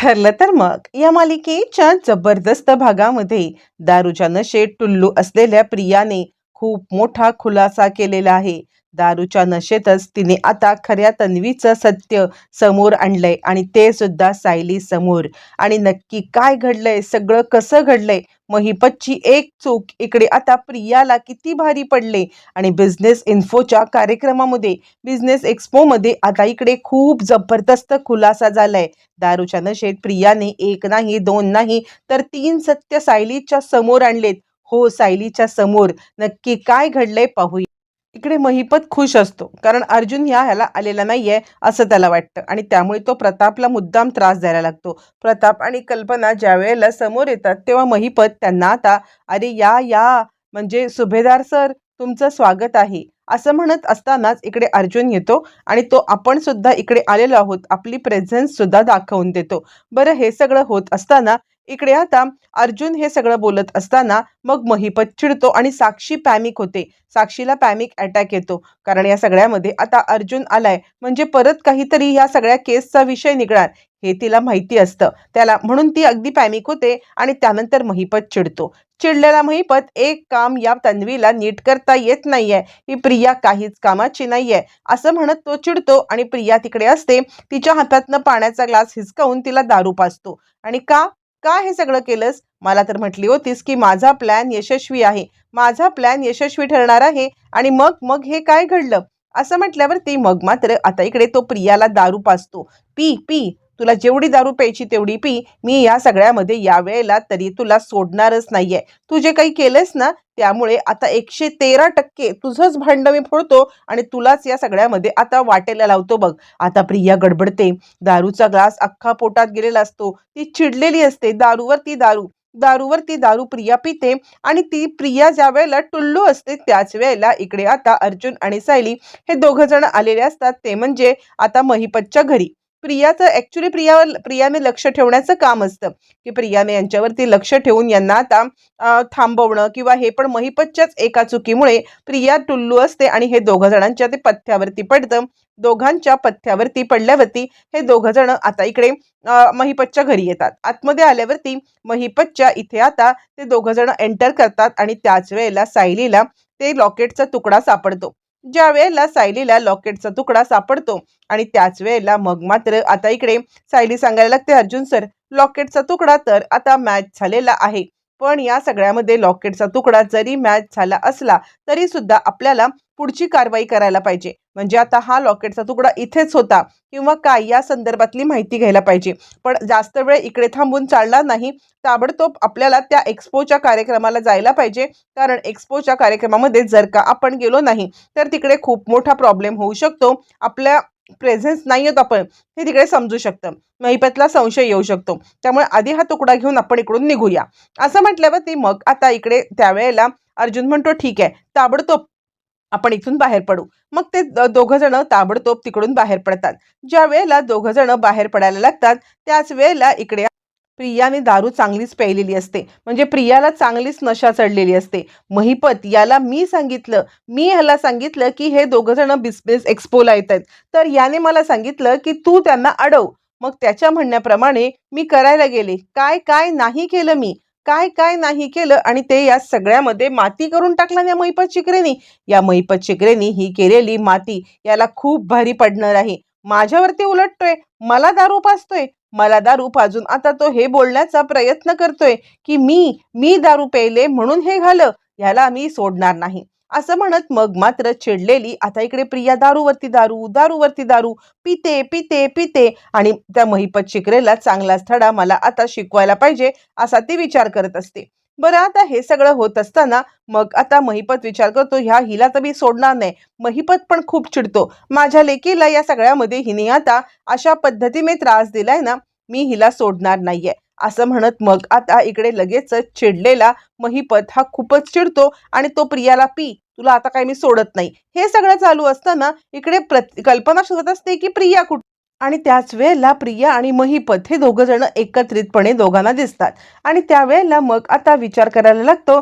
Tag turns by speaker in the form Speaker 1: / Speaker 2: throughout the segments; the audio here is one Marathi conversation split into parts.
Speaker 1: ठरलं तर मग. या मालिकेच्या जबरदस्त भागामध्ये दारूच्या नशेत टुल्लू असलेल्या प्रियाने खूप मोठा खुलासा केलेला आहे. दारूच्या नशेतच तिने आता खऱ्या तन्वीचं सत्य समोर आणलंय आणि ते सुद्धा सायली समोर. आणि नक्की काय घडलंय? सगळं कसं घडलंय? महिपतची एक चूक इकडे आता प्रियाला किती भारी पडले. आणि बिझनेस इन्फोच्या कार्यक्रमामध्ये बिझनेस एक्सपोमध्ये आता इकडे खूप जबरदस्त खुलासा झालाय. दारूच्या नशेत प्रियाने एक नाही दोन नाही तर तीन सत्य सायलीच्या समोर आणलेत. हो सायलीच्या समोर. नक्की काय घडलंय पाहूया. इकडे महिपत खुश असतो कारण अर्जुन ह्या ह्याला आलेला नाहीये असं त्याला वाटतं. आणि त्यामुळे तो प्रतापला मुद्दाम त्रास द्यायला लागतो. प्रताप आणि कल्पना ज्या वेळेला समोर येतात तेव्हा महिपत त्यांना आता अरे या या म्हणजे सुभेदार सर तुमचं स्वागत आहे. असं म्हणत असतानाच इकडे अर्जुन येतो आणि तो आपण सुद्धा इकडे आलेलो आहोत. आपली प्रेझेन्स सुद्धा दाखवून देतो. बरं हे सगळं होत असताना इकडे आता अर्जुन हे सगळं बोलत असताना मग महिपत चिडतो आणि साक्षी पॅमिक होते. साक्षीला पॅमिक अटॅक येतो. कारण या सगळ्यामध्ये आता अर्जुन आलाय. म्हणजे परत काहीतरी या सगळ्या केसचा विषय निघणार. हे तिला माहिती असतं. त्याला म्हणून ती अगदी पॅमिक होते आणि त्यानंतर महिपत चिडतो. चिडलेला महिपत एक काम या तन्वीला नीट करता येत नाहीये. ही प्रिया काहीच कामाची नाहीये. असं म्हणत तो चिडतो आणि प्रिया तिकडे असते. तिच्या हातातनं पाण्याचा ग्लास हिसकावून तिला दारू पाजतो. आणि का? का हे सगळं केलंस? मला तर म्हटली होतीस की माझा प्लॅन यशस्वी आहे. माझा प्लॅन यशस्वी ठरणार आहे आणि मग मग हे काय घडलं? असं म्हटल्यावर ते मग मात्र आता इकडे तो प्रियाला दारू पाजतो. पी पी तुला जेवढी दारू प्यायची तेवढी पी. मी या सगळ्यामध्ये या वेळेला तरी तुला सोडणारच नाहीये. तू जे काही केलंस ना त्यामुळे आता एकशे तेरा टक्के तुझंच भांड मी फोडतो आणि तुलाच या सगळ्यामध्ये आता वाटेला लावतो बघ. आता प्रिया गडबडते. दारूचा ग्लास अख्खा पोटात गेलेला असतो. ती चिडलेली असते. दारूवर ती दारू. दारूवर ती दारू प्रिया पिते आणि ती प्रिया ज्या वेळेला टुल्लू असते त्याच वेळेला इकडे आता अर्जुन आणि सायली हे दोघं जण आलेले असतात. ते म्हणजे आता महिपतच्या घरी. प्रियाचं ऍक्च्युली प्रियावर प्रियाने लक्ष ठेवण्याचं काम असतं. की प्रियाने यांच्यावरती लक्ष ठेवून यांना आता थांबवणं किंवा हे पण महिपतच्याच एका चुकीमुळे प्रिया टुल्लू असते आणि हे दोघं जणांच्या ते पथ्यावरती पडतं. दोघांच्या पथ्यावरती पडल्यावरती हे दोघं जण आता इकडे महिपतच्या घरी येतात. आतमध्ये आल्यावरती महिपतच्या इथे आता ते दोघं जण एंटर करतात आणि त्याच वेळेला सायलीला ते लॉकेटचा तुकडा सापडतो. ज्या वेळेला सायलीला लॉकेटचा तुकडा सापडतो आणि त्याच वेळेला मग मात्र आता इकडे सायली सांगायला लागते अर्जुन सर लॉकेटचा तुकडा तर आता मॅच झालेला आहे. पण या सगळ्यामध्ये लॉकेटचा तुकडा जरी मॅच झाला असला तरी सुद्धा आपल्याला पुढची कारवाई करायला पाहिजे. म्हणजे आता हा लॉकेटचा तुकडा इथेच होता किंवा काय या संदर्भातली माहिती घ्यायला पाहिजे. पण जास्त वेळ इकडे थांबून चालणार नाही. ताबडतोब आपल्याला त्या एक्सपोच्या कार्यक्रमाला जायला पाहिजे. कारण एक्सपोच्या कार्यक्रमामध्ये जर का आपण गेलो नाही तर तिकडे खूप मोठा प्रॉब्लेम होऊ शकतो. आपल्या प्रेझेन्स नाही होत आपण हे तिकडे समजू शकतं. महिपतला संशय येऊ शकतो. त्यामुळे आधी हा तुकडा घेऊन आपण इकडून निघूया. असं म्हटल्यावर ती मग आता इकडे त्यावेळेला अर्जुन म्हणतो ठीक आहे. ताबडतोब आपण इथून बाहेर पडू. मग ते द- दोघं जण ताबडतोब तिकडून बाहेर पडतात. ज्या वेळेला दोघं जण बाहेर पडायला लागतात त्याच वेळेला इकडे प्रियाने दारू चांगलीच प्यायलेली असते. म्हणजे प्रियाला चांगलीच नशा चढलेली असते. महिपत याला मी सांगितलं मी ह्याला सांगितलं की हे दोघं जण बिझनेस एक्सपोला येत आहेत तर याने मला सांगितलं की तू त्यांना अडव. मग त्याच्या म्हणण्याप्रमाणे मी करायला गेले. काय काय नाही केलं मी. काय काय नाही केलं आणि ते या सगळ्यामध्ये माती करून टाकलं या मैपत चिकरेनी. या मैपत चिकरेनी ही केलेली माती याला खूप भारी पडणार आहे. माझ्यावरती उलटतोय मला दारू पाजतोय. मला दारू पाजून आता तो हे बोलण्याचा प्रयत्न करतोय की मी मी दारू प्यायले म्हणून हे घालं ह्याला मी सोडणार नाही. असं म्हणत मग मात्र चिडलेली आता इकडे प्रिया दारूवरती दारू दारूवरती दारू पिते पिते पिते. आणि त्या महिपत शिकरेला चांगलाच थडा मला आता शिकवायला पाहिजे असा ती विचार करत असते. बरं आता हे सगळं होत असताना मग आता महिपत विचार करतो ह्या हिला तर मी सोडणार नाही. महिपत पण खूप चिडतो. माझ्या लेकीला या सगळ्यामध्ये हिने आता अशा पद्धतीने त्रास दिलाय ना मी हिला सोडणार नाहीये. असं म्हणत मग आता इकडे लगेचच चिडलेला महिपत हा खूपच चिडतो आणि तो प्रियाला पी तुला आता काही मी सोडत नाही. हे सगळं चालू असताना इकडे प्रत कल्पना शोधत असते की प्रिया कुठे आणि त्याच वेळेला प्रिया आणि महिपत हे दोघं जण एकत्रितपणे दोघांना दिसतात. आणि त्यावेळेला मग आता विचार करायला लागतो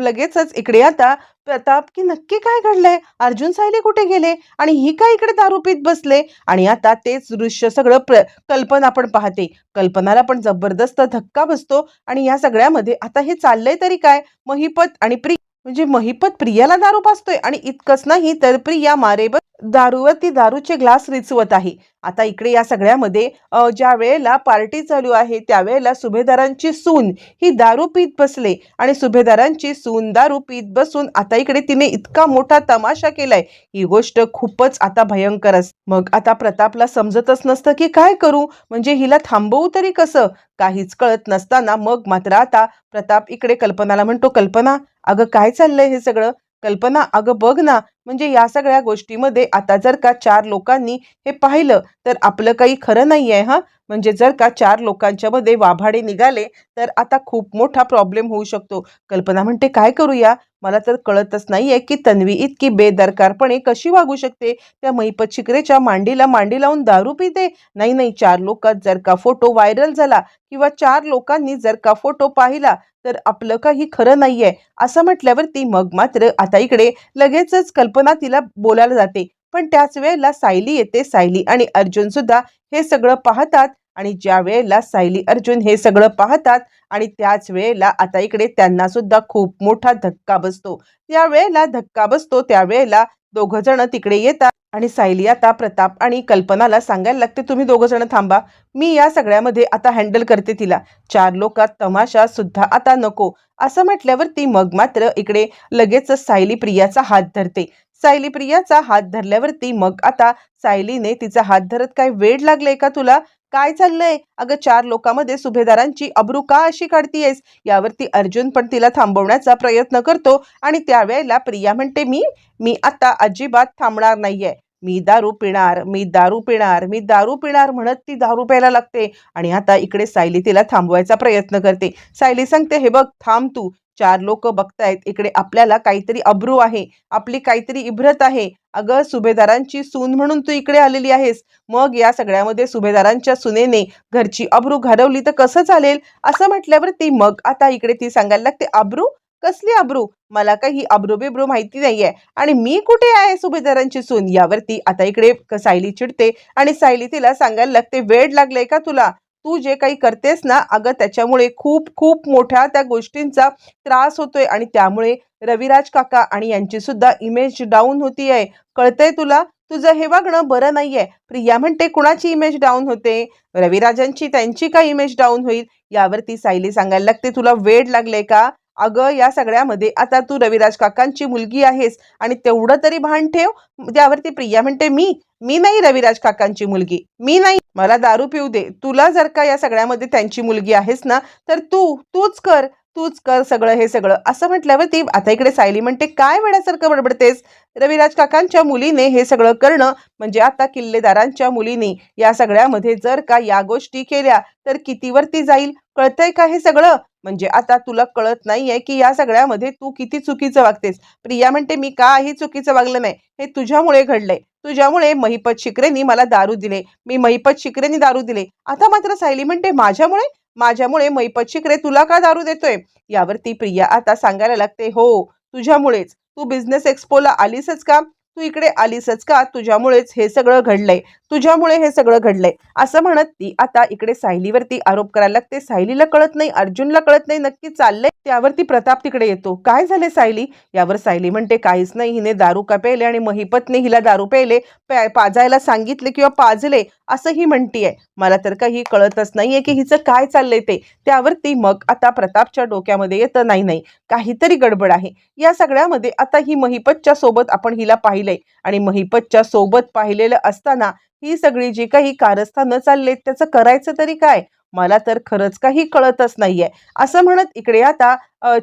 Speaker 1: लगेचच इकडे आता प्रताप की नक्की काय घडलंय? अर्जुन सायले कुठे गेले? आणि ही काय इकडे दारू पीत बसले? आणि आता तेच दृश्य सगळं प्र कल्पना आपण पाहते. कल्पनाला पण जबरदस्त धक्का बसतो. आणि या सगळ्यामध्ये आता हे चाललंय तरी काय? महिपत आणि प्रिया म्हणजे महिपत प्रियाला दारू पासतोय आणि इतकंच नाही तर प्रिया मारेबत दारूवरती दारूचे ग्लास रिचवत आहे. आता इकडे या सगळ्यामध्ये ज्या वेळेला पार्टी चालू आहे त्यावेळेला सुभेदारांची सून ही दारू पीत बसले आणि सुभेदारांची सून दारू पीत बसून आता इकडे तिने इतका मोठा तमाशा केलाय. ही गोष्ट खूपच आता भयंकर असते मग आता प्रतापला समजतच नसतं की काय करू? म्हणजे हिला थांबवू तरी कसं? काहीच कळत नसताना मग मात्र आता प्रताप इकडे कल्पनाला म्हणतो कल्पना अगं काय चाललंय हे सगळं? कल्पना अगं बघ ना म्हणजे या सगळ्या गोष्टीमध्ये आता जर का चार लोकांनी हे पाहिलं तर आपलं काही खरं नाही आहे हा? म्हणजे जर का चार लोकांच्या मध्ये वाभाडे निघाले तर आता खूप मोठा प्रॉब्लेम होऊ शकतो. कल्पना म्हणते काय करूया? मला तर कळतच नाहीये की तन्वी इतकी बेदरकारपणे कशी वागू शकते? त्या महिपत शिकरेच्या मांडीला मांडी लावून दारू पिते? नाही नाही चार लोकात जर का फोटो व्हायरल झाला किंवा चार लोकांनी जर का फोटो पाहिला तर आपलं काही खरं नाहीये. असं म्हटल्यावर ती मग मात्र आता इकडे लगेचच कल्पना तिला बोलायला जाते. पण त्याच वेळेला सायली येते. सायली आणि अर्जुन सुद्धा हे सगळं पाहतात. आणि ज्या वेळेला सायली अर्जुन हे सगळं पाहतात आणि त्याच वेळेला आता इकडे त्यांना सुद्धा खूप मोठा धक्का बसतो. त्या वेळेला धक्का बसतो त्यावेळेला दोघ जण तिकडे येतात आणि सायली आता प्रताप आणि कल्पनाला सांगायला लागते तुम्ही दोघं जण थांबा मी या सगळ्यामध्ये आता हँडल करते तिला. चार लोकात तमाशा सुद्धा आता नको. असं म्हटल्यावरती मग मात्र इकडे लगेच सायली प्रियाचा हात धरते. सायली प्रियाचा हात धरल्यावरती मग आता सायलीने तिचा हात धरत काय वेळ लागले का तुला? काय चाललंय? अगं चार लोकांमध्ये सुभेदारांची अब्रू का अशी काढतीयस? यावरती अर्जुन पण तिला थांबवण्याचा प्रयत्न करतो आणि त्यावेळेला प्रिया म्हणते मी मी आता अजिबात थांबणार नाहीये. मी दारू पिणार मी दारू पिणार मी दारू पिणार म्हणत ती दारू प्यायला लागते आणि आता इकडे सायली तिला थांबवायचा प्रयत्न करते. सायली सांगते हे बघ थांब तू. चार लोक बघतायत. इकडे आपल्याला काहीतरी अब्रू आहे. आपली काहीतरी इब्रत आहे. अगं सुभेदारांची सून म्हणून तू इकडे आलेली आहेस. मग या सगळ्यामध्ये सुभेदारांच्या सुनेने घरची अब्रू घरवली तर कसं चालेल? असं म्हटल्यावर ती मग आता इकडे ती सांगायला लागते अब्रू? कसली अब्रू? मला काही अब्रू बिब्रू माहिती नाहीये. आणि मी कुठे आहे सुभेदारांची सून? यावरती आता इकडे क- सायली चिडते आणि सायली तिला सांगायला लागते वेळ लागले का तुला? तू जे काही करतेस ना अगं त्याच्यामुळे खूप खूप मोठ्या त्या गोष्टींचा त्रास होतोय आणि त्यामुळे रविराज काका आणि यांची सुद्धा इमेज डाऊन होती आहे कळतंय तुला? तुझं हे वागणं बरं नाहीये. प्रिया म्हणते कुणाची इमेज डाऊन होते? रविराजांची त्यांची का इमेज डाऊन होईल? यावरती सायली सांगायला लागते तुला वेड लागले का? अगं या सगळ्यामध्ये आता तू रविराज काकांची मुलगी आहेस आणि तेवढं तरी भान ठेव. त्यावरती प्रिया म्हणते मी मी नाही रविराज काकांची मुलगी. मी नाही. मला दारू पिऊ दे. तुला जर का या सगळ्यामध्ये त्यांची मुलगी आहेस ना तर तू तूच कर. तूच कर सगळं हे सगळं. असं म्हटल्यावर ती आता इकडे सायली म्हणते काय वेळासारखं बडबडतेस? रविराज काकांच्या मुलीने हे सगळं करणं म्हणजे आता किल्लेदारांच्या मुलीने या सगळ्यामध्ये जर का या गोष्टी केल्या तर कितीवरती जाईल? कळतंय का हे सगळं? म्हणजे आता तुला कळत नाहीये की या सगळ्यामध्ये तू किती चुकीचं वागतेस. प्रिया म्हणते मी काही चुकीचं वागलं नाही. हे तुझ्यामुळे घडलंय. तुझ्यामुळे महिपत शिकरेनी मला दारू दिले. मी महिपत शिकरेनी दारू दिले. आता मात्र सायली म्हणते माझ्यामुळे? माझ्यामुळे मैपत शिकरे तुला का दारू देतोय? यावरती प्रिया आता सांगायला लागते हो तुझ्यामुळेच. तू बिझनेस एक्सपोला आलीसच का? तू इकडे आलीसच का? तुझ्यामुळेच हे सगळं घडलंय. तुझ्यामुळे हे सगळं घडलंय. असं म्हणत ती आता इकडे सायलीवरती आरोप करायला लागते. सायलीला कळत नाही अर्जुनला कळत नाही नक्की चाललंय. त्यावरती प्रताप तिकडे येतो. काय झाले सायली? यावर सायली म्हणते काहीच नाही हिने दारू का प्यायले आणि महिपतने हिला दारू प्यायले प्या- पाजायला सांगितले किंवा पाजले असं ही म्हणतीये. मला तर काही कळतच नाहीये की हिचं काय चाललंय ते. त्यावरती मग आता प्रतापच्या डोक्यामध्ये येतं नाही नाही काहीतरी गडबड आहे. या सगळ्यामध्ये आता ही महिपतच्या सोबत आपण हिला पाहिलंय. आणि महिपतच्या सोबत पाहिलेलं असताना ही सगळी जी काही कारस्थानं चाललेत त्याचं करायचं तरी काय? मला तर खरंच काही कळतच नाहीये. असं म्हणत इकडे आता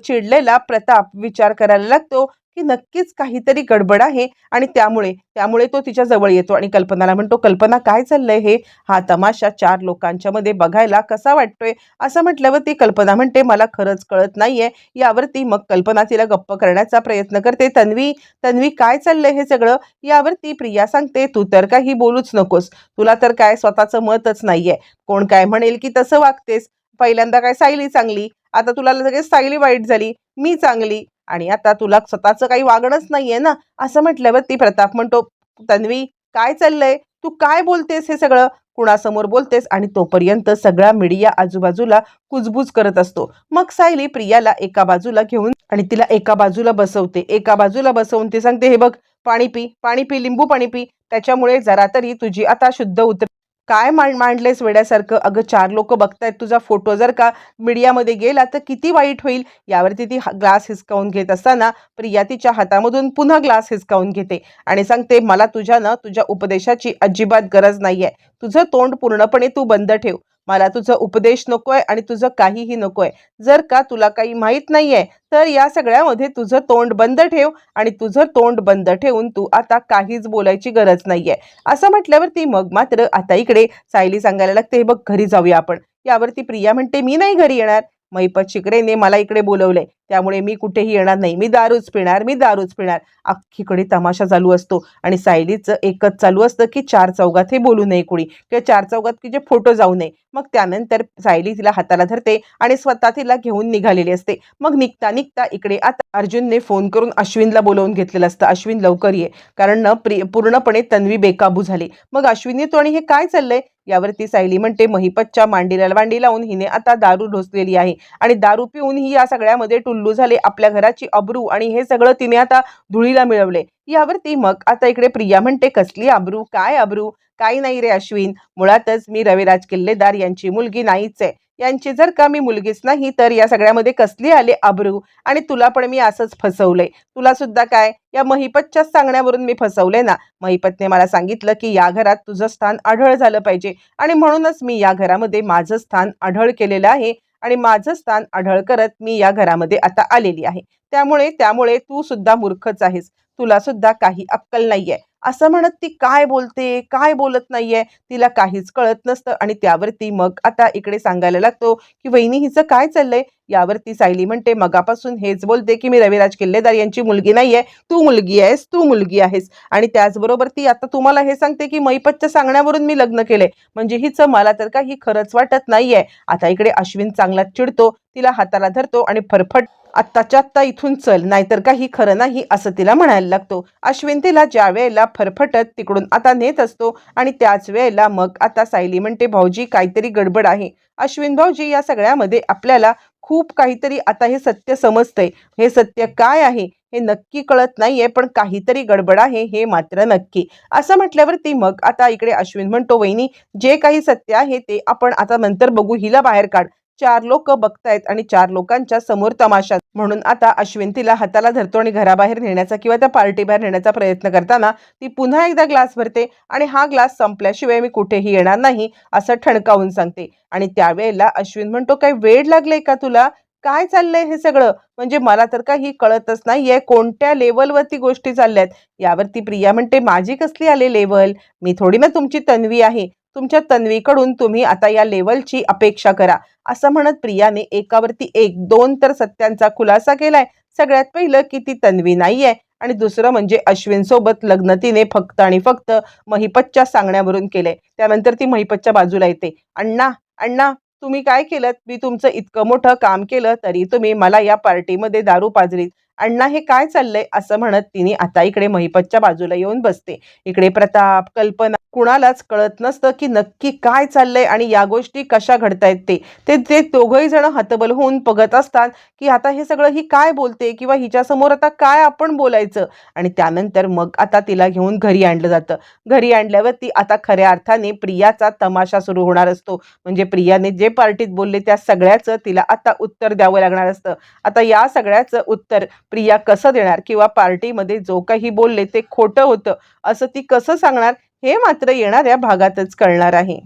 Speaker 1: चिडलेला प्रताप विचार करायला लागतो. की नक्कीच काहीतरी गडबड आहे आणि त्यामुळे त्यामुळे तो तिच्या जवळ येतो आणि कल्पनाला म्हणतो कल्पना काय चाललंय हे? हा तमाशा चार लोकांच्या मध्ये बघायला कसा वाटतोय? असं म्हटल्यावर ती कल्पना म्हणते मला खरंच कळत नाहीये. यावरती मग कल्पना तिला गप्प करण्याचा प्रयत्न करते तन्वी तन्वी काय चाललंय हे सगळं? यावरती प्रिया सांगते तू तर काही बोलूच नकोस. तुला तर काय स्वतःचं मतच नाहीये. कोण काय म्हणेल की तसं वागतेस. पहिल्यांदा काय सायली चांगली? आता तुला लगेच सायली वाईट झाली. मी चांगली. आणि आता तुला स्वतःचं काही वागणंच नाहीये ना? असं म्हटल्यावर ती प्रताप म्हणतो तन्वी काय चाललंय? तू काय बोलतेस हे सगळं? कुणासमोर बोलतेस आणि तोपर्यंत सगळा मीडिया आजूबाजूला कुजबूज करत असतो. मग सायली प्रियाला एका बाजूला घेऊन आणि तिला एका बाजूला बसवते. एका बाजूला बसवून ती सांगते हे बघ पाणी पी पाणी पी लिंबू पाणी पी. त्याच्यामुळे जरा तरी तुझी आता शुद्ध उतर काय मांड मांडलेस वेड्यासारखं? अगं चार लोक बघतायत तुझा फोटो. जर का मीडियामध्ये गेला तर किती वाईट होईल? यावरती ती ग्लास हिसकावून घेत असताना प्रिया तिच्या हातामधून पुन्हा ग्लास हिसकावून घेते. आणि सांगते मला तुझ्यानं तुझ्या उपदेशाची अजिबात गरज नाही आहे तुझं तोंड पूर्णपणे तू बंद ठेव. मला तुझं उपदेश नकोय आणि तुझं काहीही नकोय. जर का तुला काही माहीत नाहीये तर या सगळ्यामध्ये तुझं तोंड बंद ठेव आणि तुझं तोंड बंद ठेवून तू आता काहीच बोलायची गरज नाहीये. असं म्हटल्यावर ती मग मात्र आता इकडे सायली सांगायला लागते "हे बघ घरी जाऊया आपण. यावरती प्रिया म्हणते मी नाही घरी येणार. मैपत शिकरेने मला इकडे बोलवलंय त्यामुळे मी कुठेही येणार नाही. मी दारूच पिणार मी दारूच पिणार. अख्खीकडे तमाशा चालू असतो आणि सायलीचं एकच चालू असतं की चार चौघात हे बोलू नये कुणी किंवा चार चौघात की जे फोटो जाऊ नये. मग त्यानंतर सायली तिला हाताला धरते आणि स्वतः तिला घेऊन निघालेली असते. मग निघता निघता इकडे आता अर्जुनने फोन करून अश्विनला बोलवून घेतलेलं असतं. अश्विन लवकर ये. कारण न प्रि पूर्णपणे तन्वी बेकाबू झाली. मग अश्विनने तो आणि हे काय चाललंय? यावरती सायली म्हणते महिपतच्या मांडीला वांडी लावून हिने आता दारू ढोसलेली आहे आणि दारू पिऊन ही या सगळ्यामध्ये टुल टुल्लू झाले आपल्या घराची अब्रू आणि हे सगळं तिने आता धुळीला मिळवले. यावरती मग आता इकडे प्रिया म्हणते कसली अब्रू? काय अब्रू? काही नाही रे अश्विन. मुळातच मी रविराज किल्लेदार यांची मुलगी नाहीच आहे. यांची जर का मी मुलगीच नाही तर या सगळ्यामध्ये कसली आले अब्रू? आणि तुला पण मी असंच फसवलंय. तुला सुद्धा काय? या महिपतच्याच सांगण्यावरून मी फसवले ना. महिपतने मला सांगितलं की या घरात तुझं स्थान आढळ झालं पाहिजे. आणि म्हणूनच मी या घरामध्ये माझं स्थान आढळ केलेलं आहे. आणि माझं स्थान आढळ करत मी या घरामध्ये आता आलेली आहे. त्यामुळे त्यामुळे तू सुद्धा मूर्खच आहेस. तुला सुद्धा काही अक्कल नाहीये. असं म्हणत ती काय बोलते काय बोलत नाहीये तिला काहीच कळत नसतं आणि त्यावरती मग आता इकडे सांगायला लागतो की वहिनी हिचं काय चाललंय? यावरती सायली म्हणते मगापासून हेच बोलते की मी रविराज किल्लेदार यांची मुलगी नाहीये तू मुलगी आहेस तू मुलगी आहेस. आणि त्याचबरोबर ती आता तुम्हाला हे सांगते की मैपतच्या सांगण्यावरून मी लग्न केले म्हणजे हिचं मला तर काही खरंच वाटत नाहीये. आता इकडे अश्विन चांगला चिडतो तिला हाताला धरतो आणि फरफट आत्ताच्या आत्ता इथून चल नाहीतर काही खरं नाही असं तिला म्हणायला लागतो. अश्विन तिला ज्या वेळेला फरफटत तिकडून आता नेत असतो आणि त्याच वेळेला मग आता सायली म्हणते भाऊजी काहीतरी गडबड आहे. अश्विन भाऊजी या सगळ्यामध्ये आपल्याला खूप काहीतरी आता हे सत्य समजतंय. हे सत्य काय आहे? हे नक्की कळत नाहीये पण काहीतरी गडबड आहे हे मात्र नक्की. असं म्हटल्यावर ती मग आता इकडे अश्विन म्हणतो वहिनी जे काही सत्य आहे ते आपण आता नंतर बघू हिला बाहेर काढ. चार लोक बघतायत आणि चार लोकांच्या समोर तमाशा. म्हणून आता अश्विन तिला हाताला धरतो आणि घराबाहेर नेण्याचा किंवा त्या पार्टी बाहेर नेण्याचा प्रयत्न करताना ती पुन्हा एकदा ग्लास भरते आणि हा ग्लास संपल्याशिवाय मी कुठेही येणार नाही असं ठणकावून सांगते. आणि त्यावेळेला अश्विन म्हणतो काही वेळ लागले का तुला? काय चाललंय हे सगळं? म्हणजे मला तर काही कळतच नाहीये कोणत्या लेवलवरती गोष्टी चालल्यात? यावरती प्रिया म्हणते माझी कसली आले लेवल मी थोडी ना तुमची तन्वी आहे. तुमच्या तन्वीकडून तुम्ही आता या लेवलची अपेक्षा करा. असं म्हणत प्रियाने एकावरती एक दोन तर सत्यांचा खुलासा केलाय. सगळ्यात पहिलं की ती तन्वी नाहीये. आणि दुसरं म्हणजे अश्विन सोबत लग्न तिने फक्त आणि फक्त महिपतच्या सांगण्यावरून केलंय. त्यानंतर ती महिपतच्या बाजूला येते. अण्णा अण्णा तुम्ही काय केलं मी तुमचं इतकं मोठं काम केलं तरी तुम्ही मला या पार्टीमध्ये दारू पाजलीत. अण्णा हे काय चाललंय? असं म्हणत तिने आता इकडे महिपतच्या बाजूला येऊन बसते. इकडे प्रताप कल्पना कुणालाच कळत नसतं की नक्की काय चाललंय आणि या गोष्टी कशा घडतायत ते. ते ते दोघंही जण हतबल होऊन बघत असतात की आता हे सगळं ही काय बोलते किंवा हिच्यासमोर आता काय आपण बोलायचं? आणि त्यानंतर मग आता तिला घेऊन घरी आणलं जातं. घरी आणल्यावर ती आता खऱ्या अर्थाने प्रियाचा तमाशा सुरू होणार असतो. म्हणजे प्रियाने जे पार्टीत बोलले त्या सगळ्याचं तिला आता उत्तर द्यावं लागणार असतं. आता या सगळ्याचं उत्तर प्रिया कसं देणार? किंवा पार्टीमध्ये जो काही बोलले ते खोटं होतं असं ती कसं सांगणार? हे मात्र येणाऱ्या भागातच कळणार आहे.